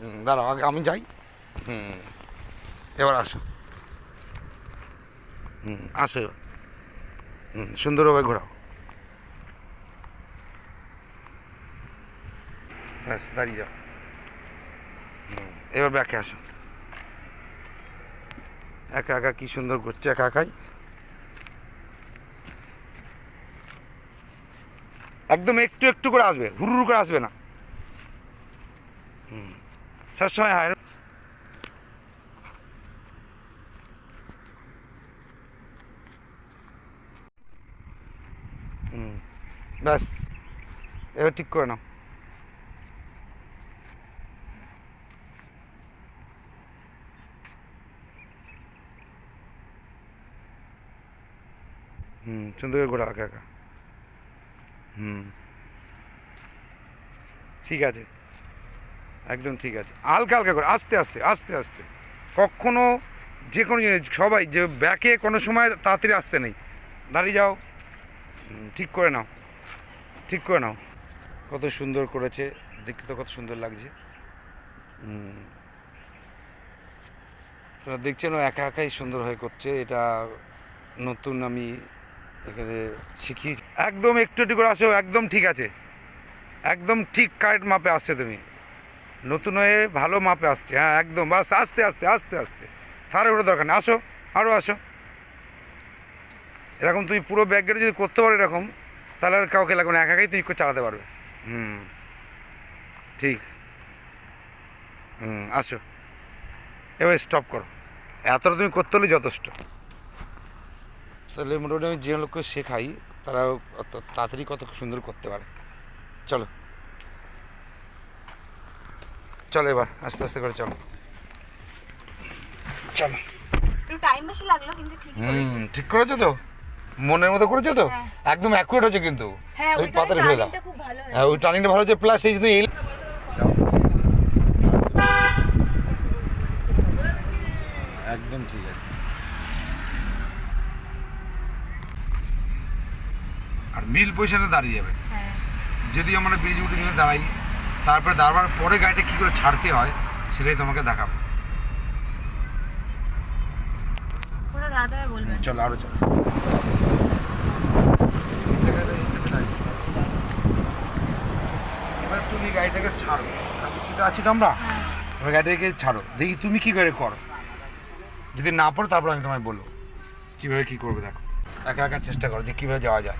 হুম, দাঁড়াও আগে আমি যাই। হুম এবার আসো। হুম আসো হুম সুন্দরভাবে ঘোরাও। ব্যাস দাঁড়িয়ে যাও। হুম, এবার ব্যাকে আসো। একা একা কি সুন্দর করছে একা একাই? একদম একটু একটু করে আসবে হুরু করে আসবে না। সবসময় হায় হুম, ব্যাস, এবার ঠিক করে নাও। হুম, সুন্দর করে ঘোরা একা একা। হুম, ঠিক আছে। একদম ঠিক আছে। হালকা হালকা করে, আস্তে আস্তে আস্তে আস্তে। কখনো যে কোনো সবাই যে ব্যাকে কোনো সময় তাড়াতাড়ি আসতে নেই। দাঁড়িয়ে যাও। ঠিক করে নাও। ঠিক করে নাও। কত সুন্দর করেছে। দেখতে তো কত সুন্দর লাগছে। তোরা দেখছেন একা একাই সুন্দর হয়ে করছে। এটা নতুন আমি এখানে শিখিয়েছি। একদম একটু একটু করে আসো, একদম ঠিক আছে। একদম ঠিক কারেক্ট মাপে আসছে তুমি। নতুন হয়ে ভালো মাপে আসছে হ্যাঁ একদম, বাস আস্তে আস্তে আস্তে আস্তে। তার ওটা দরকার নেই, আসো আরও আসো। এরকম তুমি পুরো ব্যাগটা যদি করতে পারো এরকম, তাহলে আর কাউকে লাগবে না, একা একাই তুমি চালাতে পারবে। হুম, ঠিক। হুম, আসো। এবার স্টপ করো। এতটা তুমি করতে হলে যথেষ্ট। তাহলে মোটামুটি আমি যে লোককে শেখাই তারা তাড়াতাড়ি কত সুন্দর করতে পারে। চলো। চলো এবার আস্তে আস্তে করে চলো। চলো। একটু টাইম বেশি লাগল কিন্তু ঠিক হুম ঠিক করেছ তো? মনের মতো করেছ তো? হ্যাঁ। একদম অ্যাকুরেট হচ্ছে কিন্তু। হ্যাঁ ওই পাতাটা ফেলে দাও। টার্নিংটা খুব ভালো হ্যাঁ ওই টার্নিংটা ভালো হচ্ছে প্লাস এই যদি এই একদম ঠিক আছে। আর মিল পজিশনে দাঁড়িয়ে যাবে। হ্যাঁ। যদি আমরা ব্রিজ উঠে গেলে দাঁড়াই। তারপরে দাঁড়াবার পরে গাড়িটা কী করে ছাড়তে হয় সেটাই তোমাকে দেখাবো। চলো আরও চলো। এবার তুমি গাড়িটাকে ছাড়ো। আমি আছি তো আমরা হ্যাঁ। এবার গাড়িটাকে ছাড়ো। দেখি তুমি কি করে করো। যদি না পারো তারপর আমি তোমায় বলব। কীভাবে কী করবে দেখো। একা একা চেষ্টা করো যে কীভাবে যাওয়া যায়।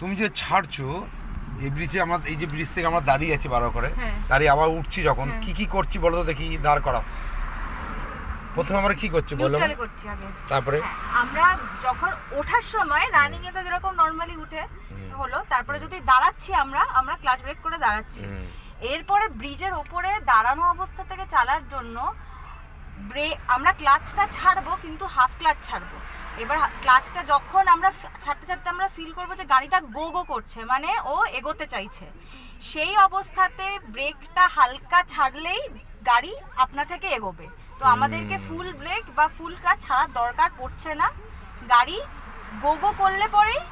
তুমি যে ছাড়ছো এই ব্রিজে আমার এই যে ব্রিজ থেকে আমরা দাঁড়িয়ে আছি বারো করে হ্যাঁ। দাঁড়িয়ে আবার উঠছি যখন হ্যাঁ। কি কি করছি বলো তো দেখি দাঁড় করাও। প্রথমে আমরা কি করছি বলো করছি তারপরে? হ্যাঁ, আমরা যখন ওঠার সময় রানিং এ তো যেরকম নর্মালি উঠে হলো তারপরে যদি দাঁড়াচ্ছি আমরা আমরা ক্লাচ ব্রেক করে দাঁড়াচ্ছি। এরপরে ব্রিজের ওপরে দাঁড়ানো অবস্থা থেকে চালার জন্য ব্রে আমরা ক্লাচটা ছাড়বো কিন্তু হাফ ক্লাচ ছাড়বো। এবার ক্লাচটা যখন আমরা ছাড়তে ছাড়তে আমরা ফিল করব যে গাড়িটা গো গো করছে মানে ও এগোতে চাইছে। সেই অবস্থাতে ব্রেকটা হালকা ছাড়লেই গাড়ি আপনা থেকে এগোবে। তো আমাদেরকে ফুল ব্রেক বা ফুল ক্লাচ ছাড়ার দরকার পড়ছে না। গাড়ি গো গো করলে পরেই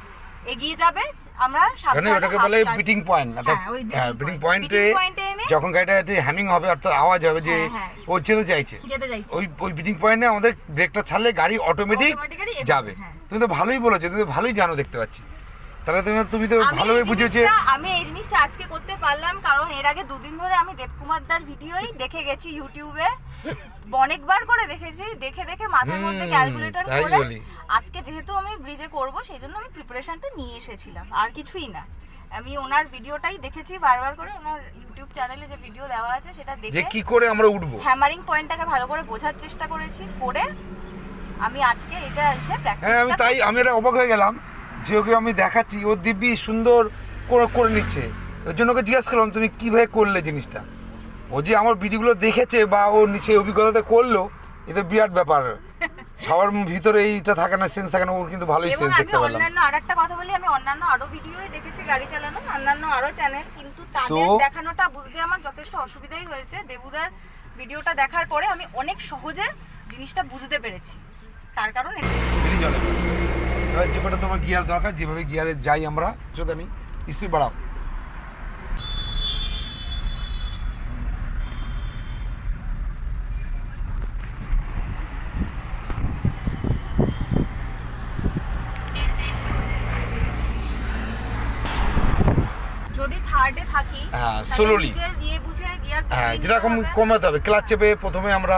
এগিয়ে যাবে। আমরা জানো ওটাকে বলে বিটিং পয়েন্ট হ্যাঁ, হ্যাঁ বিটিং পয়েন্টে এনে যখন গাড়িটা হ্যামিং হবে অর্থাৎ আওয়াজ হবে যে হ্যাঁ, হ্যাঁ। ও যেতে চাইছে। ওই ওই বিটিং পয়েন্টে আমাদের ব্রেকটা ছাড়লে গাড়ি অটোমেটিক যাবে। হ্যাঁ। তুমি তো ভালোই বলেছ তুমি তো ভালোই জানো দেখতে পাচ্ছি। তাহলে তুমি তুমি তো ভালোভাবে জিনিসটা- আমি এই জিনিসটা আজকে করতে পারলাম কারণ এর আগে দুদিন ধরে আমি দেবকুমার দার ভিডিওই দেখে গেছি ইউটিউবে। অনেকবার করে দেখেছি দেখে দেখে মাথার মধ্যে ক্যালকুলেটর করে আজকে যেহেতু আমি ব্রিজে করব সেই জন্য আমি প্রিপারেশনটা নিয়ে এসেছিলাম আর কিছুই না। আমি ওনার ভিডিওটাই দেখেছি বারবার করে ওনার ইউটিউব চ্যানেলে যে ভিডিও দেওয়া আছে সেটা যে দেখে কি করে আমরা উঠবো। হ্যামারিং পয়েন্টটাকে ভালো করে বোঝার চেষ্টা করেছি করে আমি আজকে এটা এসে হ্যাঁ আমি তাই আমি এটা অবাক হয়ে গেলাম। যে ওকে আমি দেখাচ্ছি ও দিব্যি সুন্দর করে করে নিচ্ছে। ওর জন্য ওকে জিজ্ঞাসা করলাম তুমি কীভাবে করলে জিনিসটা? ও যে আমার ভিডিওগুলো দেখেছে বা ও নিচে অভিজ্ঞতাতে করল এটা বিরাট ব্যাপার। সবার ভিতরে এইটা থাকে না সেন্স থাকে না ওর কিন্তু ভালোই সেন্স দেখতে পেলাম। অন্যান্য আরেকটা কথা বলি আমি অন্যান্য আরও ভিডিওই দেখেছি গাড়ি চালানো অন্যান্য আরও চ্যানেল কিন্তু তাদের দেখানোটা বুঝতে আমার যথেষ্ট অসুবিধাই হয়েছে। দেবুদার ভিডিওটা দেখার পরে আমি অনেক সহজে জিনিসটা বুঝতে পেরেছি। তার কারণে এবার যে কটা তোমার গিয়ার দরকার যেভাবে গিয়ারে যাই আমরা। সেটা আমি স্পিড বাড়াও। যদি থাকি হ্যাঁ, ইয়ে হ্যাঁ যেরকম কমাতে হবে ক্লাচ চেপে প্রথমে আমরা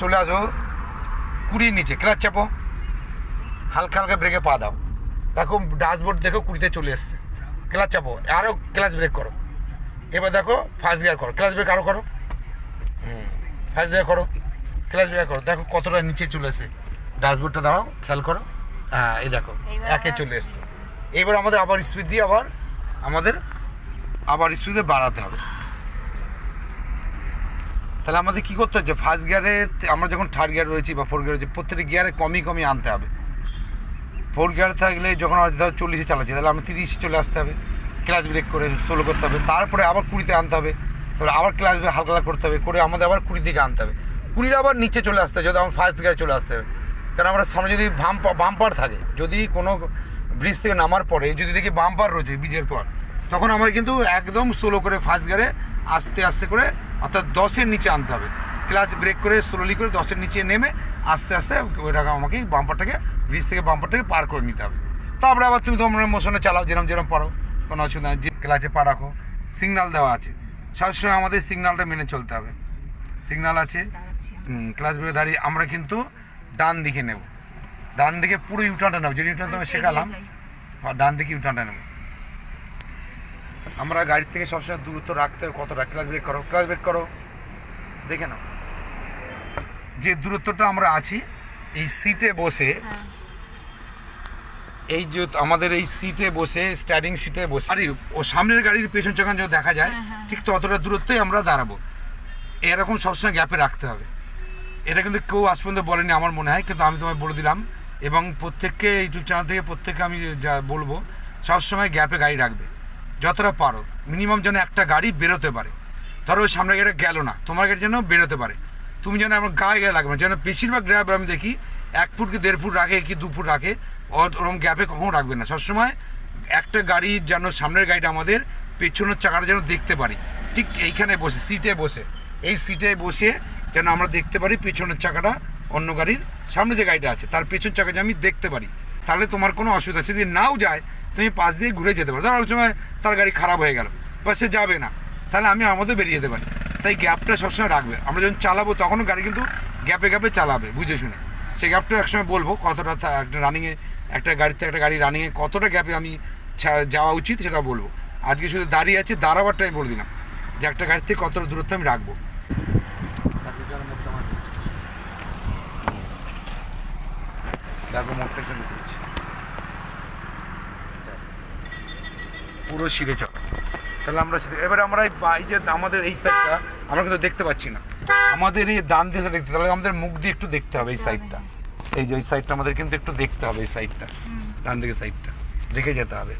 চলে আসব কুড়ির নিচে। ক্লাচ চাপো। হালকা হালকা ব্রেকে পা দাও। দেখো ড্যাশবোর্ড দেখো কুড়িতে চলে এসছে। ক্লাচ চাপো আরও ক্লাচ ব্রেক করো। এবার দেখো ফার্স্ট গিয়ার করো। ক্লাচ ব্রেক আরও করো। হুম ফার্স্ট গিয়ার করো। ক্লাচ ব্রেক করো। দেখো কতটা নিচে চলে এসছে। ড্যাশবোর্ডটা দাঁড়াও খেয়াল করো। হ্যাঁ এই দেখো একে চলে এসছে। এবার আমাদের আবার স্পিড দিয়ে আবার আমাদের আবার স্পিডে বাড়াতে হবে। তাহলে আমাদের কী করতে হচ্ছে? ফার্স্ট গিয়ারে আমরা যখন থার্ড গিয়ার রয়েছি বা ফোর গিয়ার রয়েছি প্রত্যেকটা গিয়ারে কমই কমই আনতে হবে। ফোর গিয়ার থাকলে যখন ধরো চল্লিশে চালাচ্ছি, তাহলে আমরা তিরিশে চলে আসতে হবে ক্লাচ ব্রেক করে স্লো করতে হবে, তারপরে আবার কুড়িতে আনতে হবে, তারপরে আবার ক্লাচ ব্রেক হালকা করতে হবে, করে আমাদের আবার কুড়ির দিকে আনতে হবে। কুড়ির আবার নিচে চলে আসতে হবে যদি আমার ফার্স্ট গিয়ারে চলে আসতে হবে। কারণ আমরা সামনে যদি বাম বাম্পার থাকে, যদি কোনো ব্রিজ থেকে নামার পরে, যদি দেখি বাম্পার রয়েছে ব্রিজের পর, তখন আমার কিন্তু একদম স্লো করে ফার্স্ট গিয়ারে আস্তে আস্তে করে, অর্থাৎ দশের নিচে আনতে হবে। ক্লাচ ব্রেক করে স্লোলি করে দশের নিচে নেমে আস্তে আস্তে ওইটাকে আমাকে বাম্পারটাকে ব্রিজ থেকে বাম্পারটাকে পার করে নিতে হবে। তারপরে আবার তুমি তোমার মোশনে চালাও যেরম যেরকম পারো কোনো অসুবিধা নেই। যে ক্লাচে পা রাখো সিগনাল দেওয়া আছে। সবসময় আমাদের সিগনালটা মেনে চলতে হবে। সিগনাল আছে। ক্লাচ ব্রেকে দাঁড়িয়ে আমরা কিন্তু ডান দিকে নেব। ডান দিকে পুরো ইউটার্নটা নেব। যে ইউটার্ন তোমায় শেখালাম আর ডান দিকে ইউটার্নটা নেব। আমরা গাড়ির থেকে সবসময় দূরত্ব রাখতে হবে। কতটা? ক্লাস ব্রেক করো ক্লাস ব্রেক করো। দেখে নাও। যে দূরত্বটা আমরা আছি এই সিটে বসে এই যে আমাদের এই সিটে বসে স্ট্যান্ডিং সিটে বসে আরে ও সামনের গাড়ির পেছন চাকান যদি দেখা যায় ঠিক ততটা দূরত্বই আমরা দাঁড়াবো। এরকম সবসময় গ্যাপে রাখতে হবে। এটা কিন্তু কেউ আজ পর্যন্ত বলেনি আমার মনে হয় কিন্তু আমি তোমায় বলে দিলাম। এবং প্রত্যেককে ইউটিউব চ্যানেল থেকে প্রত্যেককে আমি যা বলব সবসময় গ্যাপে গাড়ি রাখবে। যতটা পারো। মিনিমাম যেন একটা গাড়ি বেরোতে পারে। ধরো ওই সামনে গাড়িটা গেল না তোমার গাড়ি যেন বেরোতে পারে। তুমি যেন আমার গায়ে গায়ে লাগবে না। যেন বেশিরভাগ ড্রাইভার আমি দেখি এক ফুট কি দেড় ফুট রাখে কি দু ফুট রাখে ওরকম গ্যাপে কখনো রাখবে না। সবসময় একটা গাড়ি যেন সামনের গাড়িটা আমাদের পেছনের চাকাটা যেন দেখতে পারি। ঠিক এইখানে বসে সিটে বসে। এই সিটে বসে যেন আমরা দেখতে পারি পেছনের চাকাটা অন্য গাড়ির সামনে যে গাড়িটা আছে, তার পেছন চাকা যে আমি দেখতে পারি। তাহলে তোমার কোনো অসুবিধা যদি নাও যায়, তুমি পাশ দিয়ে ঘুরে যেতে পারো। ধরো সময় তার গাড়ি খারাপ হয়ে গেল, বা সে যাবে না। তাহলে আমি আমার আমাদের বেরিয়ে যেতে পারি। তাই গ্যাপটা সবসময় রাখবে। আমরা যখন চালাবো তখনও গাড়ি কিন্তু গ্যাপে গ্যাপে চালাবে, বুঝে শুনে। সেই গ্যাপটা একসময় বলব কতটা রানিংয়ে একটা গাড়িতে একটা গাড়ি রানিংয়ে কতটা গ্যাপে আমি যাওয়া উচিত সেটা বলব। আজকে শুধু দাঁড়িয়ে আছে, দাঁড়াবারটা আমি বলে দিলাম যে একটা গাড়ি থেকে কতটা দূরত্ব আমি রাখব। দেখো মোটটা চালু পুরো সিঁড়ে চল। তাহলে আমরা এবারে আমরা এই যে আমাদের এই সাইডটা আমরা কিন্তু দেখতে পাচ্ছি না। আমাদের এই ডান দিকে দেখতে তাহলে আমাদের মুখ দিয়ে একটু দেখতে হবে এই সাইডটা এই যে ওই সাইডটা আমাদের কিন্তু একটু দেখতে হবে এই সাইডটা ডান দিকে সাইডটা দেখে যেতে হবে।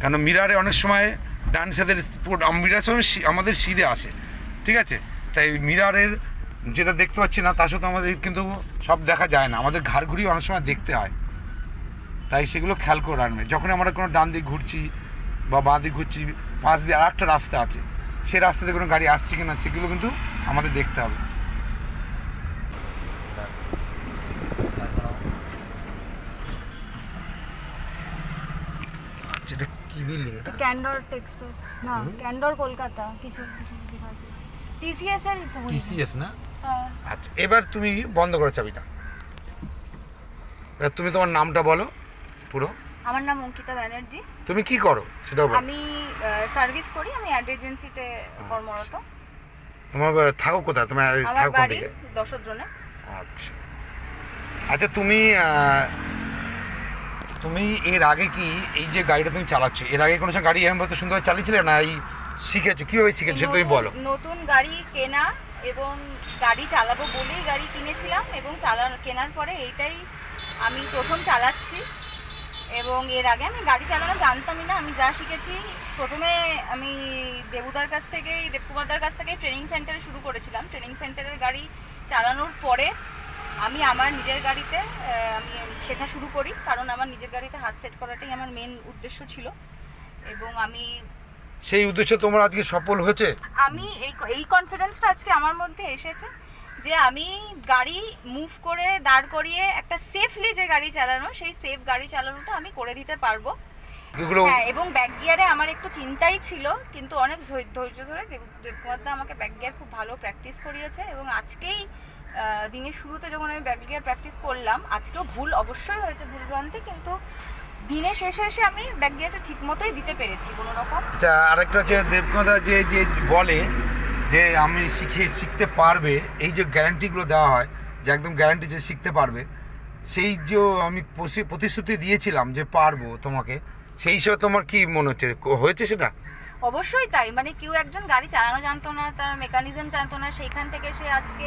কেন মিরারে অনেক সময় ডান সাইডের মিরার সময় আমাদের সিধে আসে ঠিক আছে? তাই মিরারের যেটা দেখতে পাচ্ছি না তার সাথে আমাদের কিন্তু সব দেখা যায় না। আমাদের ঘাড় ঘুরিয়ে অনেক সময় দেখতে হয়। তাই সেগুলো খেয়াল করে রাখবে। যখন আমরা কোনো ডান দিক ঘুরছি বা বাঁ দিক ঘুরছি পাশ দিয়ে আর একটা রাস্তা আছে সেই রাস্তাতে কোনো গাড়ি আসছে কি না সেগুলো কিন্তু আমাদের দেখতে হবে। আচ্ছা, এটা কি বিল্ডিং এটা? ক্যান্ডর এক্সপ্রেস না ক্যান্ডর কলকাতা কিছু টিসিএস এর তো টিসিএস না? হ্যাঁ। আচ্ছা এবার তুমি বন্ধ করো চাবিটা। এবার তুমি তোমার নামটা বলো পুরো। আমার নাম অঙ্কিতা ব্যানার্জি। তুমি কি করো বলো। আমি সার্ভিস করি আমি অ্যাড এজেন্সিতে কর্মরত। তোমার থাকো কোথায়? তোমার থাকো কোন দিকে? দশের আচ্ছা। আচ্ছা তুমি তুমি এর আগে কি এই যে গাড়িটা তুমি চালাচ্ছ এর আগে কোনো গাড়ি এরকম তো সুন্দর চালিয়েছিলে না এই শিখেছো? কীভাবে শিখেছো তুমি বলো। নতুন গাড়ি কেনা এবং গাড়ি চালাবো বলেই গাড়ি কিনেছিলাম এবং চালানো কেনার পরে এইটাই আমি প্রথম চালাচ্ছি এবং এর আগে আমি গাড়ি চালানো জানতামই না আমি যা শিখেছি প্রথমে আমি দেবুদার কাছ থেকেই দেবকুমারদার কাছ থেকেই ট্রেনিং সেন্টারে শুরু করেছিলাম। ট্রেনিং সেন্টারের গাড়ি চালানোর পরে আমি আমার নিজের গাড়িতে আমি শেখা শুরু করি কারণ আমার নিজের গাড়িতে হাত সেট করাটাই আমার মেন উদ্দেশ্য ছিল। এবং আমি সেই উদ্দেশ্য তোমার আজকে সফল হয়েছে? আমি এই এই কনফিডেন্সটা আজকে আমার মধ্যে এসেছে যে আমি গাড়ি মুভ করে দাঁড় করিয়ে একটা সেফলি যে গাড়ি চালানো সেই সেফ গাড়ি চালানোটা আমি করে দিতে পারব। হ্যাঁ এবং ব্যাক গিয়ারে আমার একটু চিন্তাই ছিল কিন্তু অনেক ধৈর্য ধরে দেব- দেবকুমার দা আমাকে ব্যাক গিয়ার খুব ভালো প্র্যাকটিস করিয়েছে এবং আজকেই দিনের শুরুতে যখন আমি ব্যাক গিয়ার প্র্যাকটিস করলাম, আজকেও ভুল অবশ্যই হয়েছে ভুল ভ্রান্তি, কিন্তু দিনের শেষে এসে আমি ব্যাক গিয়ারটা ঠিক মতোই দিতে পেরেছি কোনো রকম। আচ্ছা আরেকটা যে দেবকদা যে যে বলে যে আমি শিখে, শিখতে পারবে, এই যে গ্যারান্টিগুলো দেওয়া হয়, যে একদম গ্যারান্টি যে শিখতে পারবে, সেই যে আমি প্রতিশ্রুতি দিয়েছিলাম যে পারব তোমাকে, সেই হিসেবে তোমার কি মনে হচ্ছে? হয়েছে সেটা? অবশ্যই তাই মানে কেউ একজন গাড়ি চালানো জানতো না তার মেকানিজম জানতো না সেইখান থেকে সে আজকে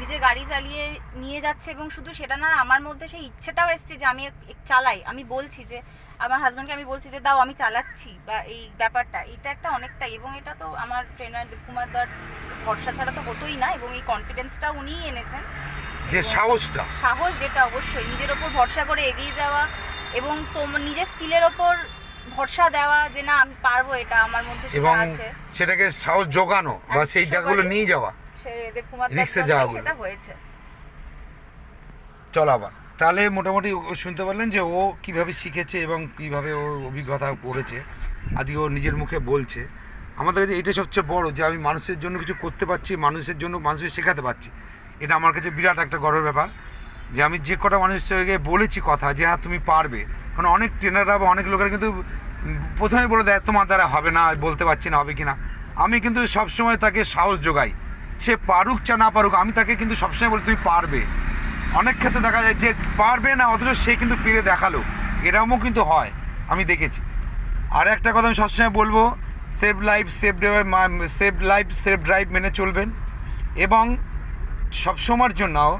নিজে গাড়ি চালিয়ে নিয়ে যাচ্ছে এবং শুধু সেটা না আমার মধ্যে সেই ইচ্ছেটাও এসছে যে আমি চালাই। আমি বলছি যে আমার হাজব্যান্ডকে আমি বলছি যে দাও আমি চালাচ্ছি। বা এই ব্যাপারটা এটা একটা অনেকটাই এবং এটা তো আমার ট্রেনার দেবকুমার দার ভরসা ছাড়া তো হতোই না এবং এই কনফিডেন্সটা উনিই এনেছেন। যে সাহসটা। সাহস যেটা অবশ্যই নিজের ওপর ভরসা করে এগিয়ে যাওয়া এবং তোমার নিজের স্কিলের ওপর ভরসা দেওয়া যে না আমি পারব এটা আমার মধ্যে সেটা এবং আছে। সেটাকে সাহস জোগানো বা সেই জায়গাগুলো নিয়ে যাওয়া। সে দেবকুমার রিক্সে দাস যাওয়াগুলো। সেটা হয়েছে। চল আবার। তাহলে মোটামুটি শুনতে পারলেন যে ও কীভাবে শিখেছে এবং কীভাবে ও অভিজ্ঞতা করেছে। আজকে ও নিজের মুখে বলছে। আমাদের কাছে এটা সবচেয়ে বড় যে আমি মানুষের জন্য কিছু করতে পারছি মানুষের জন্য মানুষের শেখাতে পারছি। এটা আমার কাছে বিরাট একটা গর্বের ব্যাপার যে আমি যে কটা মানুষের সঙ্গে বলেছি কথা যে হ্যাঁ তুমি পারবে। কারণ অনেক ট্রেনাররা বা অনেক লোকেরা কিন্তু উম, প্রথমেই বলে দেয় তোমার দ্বারা হবে না বলতে পারছি না হবে কি না আমি কিন্তু সবসময় তাকে সাহস যোগাই। সে পারুক চা না পারুক আমি তাকে কিন্তু সবসময় বলি তুমি পারবে। অনেক ক্ষেত্রে দেখা যায় যে পারবে না অথচ সে কিন্তু পেরে দেখাল। এরকমও কিন্তু হয় আমি দেখেছি। আর একটা কথা আমি সবসময় বলব safe life safe drive safe life safe drive মেনে চলবেন। এবং সবসময়ের জন্য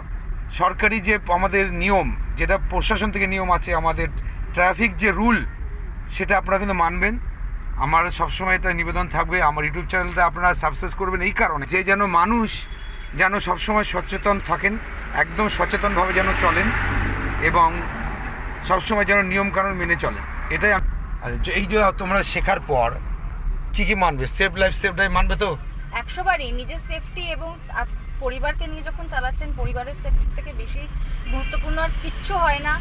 সরকারি যে আমাদের নিয়ম যেটা প্রশাসন থেকে নিয়ম আছে আমাদের ট্রাফিক যে রুল সেটা আপনারা কিন্তু মানবেন। আমার সবসময় এটা নিবেদন থাকবে। আমার ইউটিউব চ্যানেলটা আপনারা সাবস্ক্রাইব করবেন এই কারণে। যে যেন মানুষ যেন সবসময় সচেতন থাকেন একদম সচেতনভাবে যেন চলেন এবং সবসময় যেন নিয়মকানুন মেনে চলেন। এটাই আচ্ছা, এই যে তোমরা শেখার পর কি কি মানবে? সেফ লাইফ সেফ ড্রাইভ মানবে তো? একশোবারই নিজের সেফটি এবং পরিবারকে নিয়ে যখন চালাচ্ছেন পরিবারের সেফটির থেকে বেশি গুরুত্বপূর্ণ আর কিচ্ছু হয় না।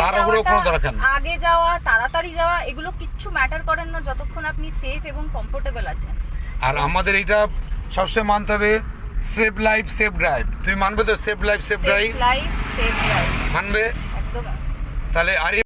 তাড়াহুড়ো কোনো দরকার নেই। আগে যাওয়া তাড়াতাড়ি যাওয়া এগুলো কিচ্ছু ম্যাটার করেন না যতক্ষণ আপনি সেফ এবং কমফোর্টেবল আছেন। আর আমাদের এটা সবসময় মানতে হবে সেফ লাইফ সেফ ড্রাইভ তুমি মানবে তো? Safe life safe drive life safe drive মানবে? একদম। তাহলে আর